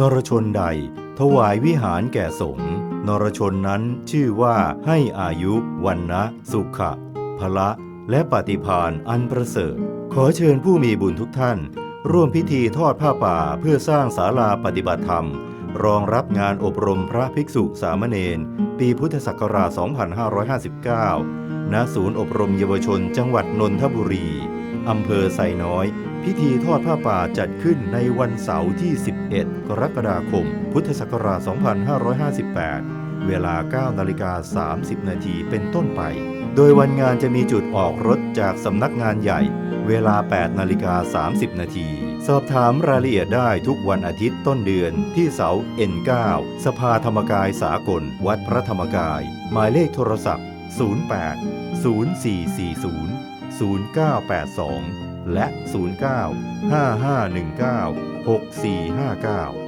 นรชนใด ถวายวิหารแก่สงฆ์นรชนนั้นชื่อว่าให้อายุวันนะสุขะพละและปฏิพานอันประเสริฐ ขอเชิญผู้มีบุญทุกท่าน ร่วมพิธีทอดผ้าป่าเพื่อสร้างศาลาปฏิบัติธรรม รองรับงานอบรมพระภิกษุสามเณรปีพุทธศักราช 2559 ณ ศูนย์อบรมเยาวชนจังหวัดนนทบุรี อำเภอไซน้อย พิธีทอดผ้าป่าจัดขึ้นในวันเสาร์ที่ 11 กรกฎาคม พุทธศักราช 2558 เวลา 9 นาฬิกา 30 นาทีเป็นต้นไป โดยวันงานจะมีจุดออกรถจากสำนักงานใหญ่ เวลา 8 นาฬิกา 30 นาที สอบถามรายละเอียดได้ทุกวันอาทิตย์ต้นเดือนที่เสา N9 สภาธรรมกายสากล วัดพระธรรมกาย หมายเลขโทรศัพท์ 08 0440 0982 และ 09 5519 6459